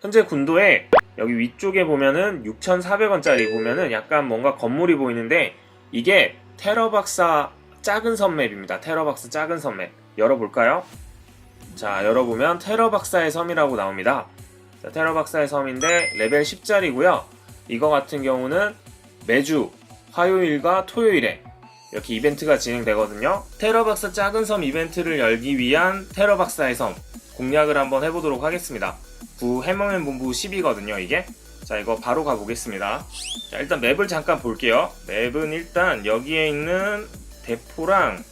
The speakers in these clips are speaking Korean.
현재 군도에 여기 위쪽에 보면은 6,400원짜리 보면은 약간 뭔가 건물이 보이는데 이게 테러박사 작은 섬맵입니다. 테러박사 작은 섬맵. 열어볼까요? 자, 열어보면 테러박사의 섬이라고 나옵니다. 자, 테러박사의 섬인데 레벨 10짜리고요. 이거 같은 경우는 매주 화요일과 토요일에 이렇게 이벤트가 진행되거든요. 테러박사 작은 섬 이벤트를 열기 위한 테러박사의 섬 공략을 한번 해보도록 하겠습니다. 구 해머맨 본부 10이거든요, 이게. 자, 이거 바로 가보겠습니다. 자, 일단 맵을 잠깐 볼게요. 맵은 일단 여기에 있는 대포랑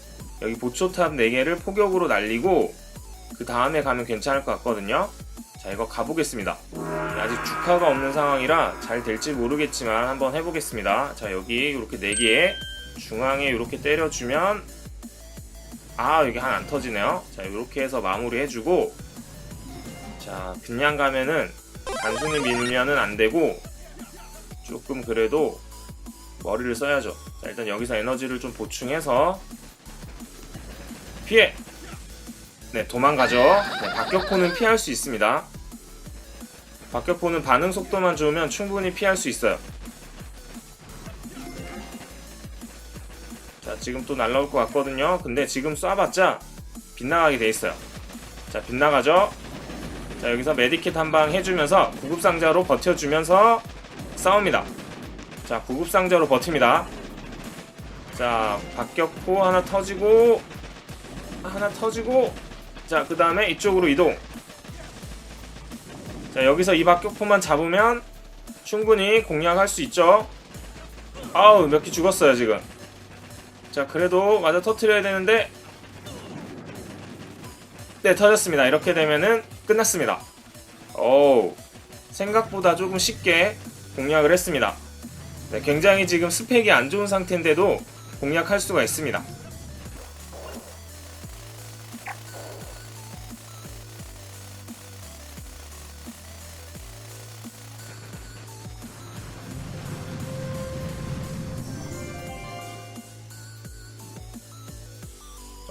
여기 보초탑 4개를 포격으로 날리고 그 다음에 가면 괜찮을 것 같거든요. 자, 이거 가보겠습니다. 아직 주카가 없는 상황이라 잘 될지 모르겠지만 한번 해보겠습니다. 자, 여기 이렇게 4개 중앙에 이렇게 때려주면 아, 여기 하나 안 터지네요. 자, 이렇게 해서 마무리 해주고 자, 그냥 가면은 단순히 밀면은 안 되고 조금 그래도 머리를 써야죠. 자, 일단 여기서 에너지를 좀 보충해서 피해! 네, 도망가죠. 네, 박격포는 피할 수 있습니다. 박격포는 반응 속도만 좋으면 충분히 피할 수 있어요. 자, 지금 또 날라올 것 같거든요. 근데 지금 쏴봤자 빗나가게 돼 있어요. 자, 빗나가죠. 자, 여기서 메디킷 한 방 해주면서 구급상자로 버텨주면서 싸웁니다. 자, 구급상자로 버팁니다. 자, 박격포 하나 터지고, 하나 터지고, 자, 그 다음에 이쪽으로 이동. 자, 여기서 이 박격포만 잡으면 충분히 공략할 수 있죠. 아우, 몇 개 죽었어요, 지금. 자, 그래도 맞아 터트려야 되는데, 네, 터졌습니다. 이렇게 되면은 끝났습니다. 오, 생각보다 조금 쉽게 공략을 했습니다. 네, 굉장히 지금 스펙이 안 좋은 상태인데도 공략할 수가 있습니다.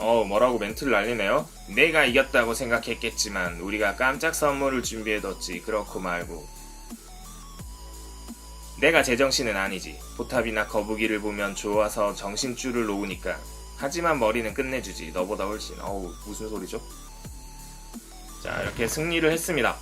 어, 뭐라고 멘트를 날리네요. 내가 이겼다고 생각했겠지만 우리가 깜짝 선물을 준비해뒀지. 그렇고 말고. 내가 제정신은 아니지. 포탑이나 거북이를 보면 좋아서 정신줄을 놓으니까. 하지만 머리는 끝내주지. 너보다 훨씬. 어우, 무슨 소리죠? 자, 이렇게 승리를 했습니다.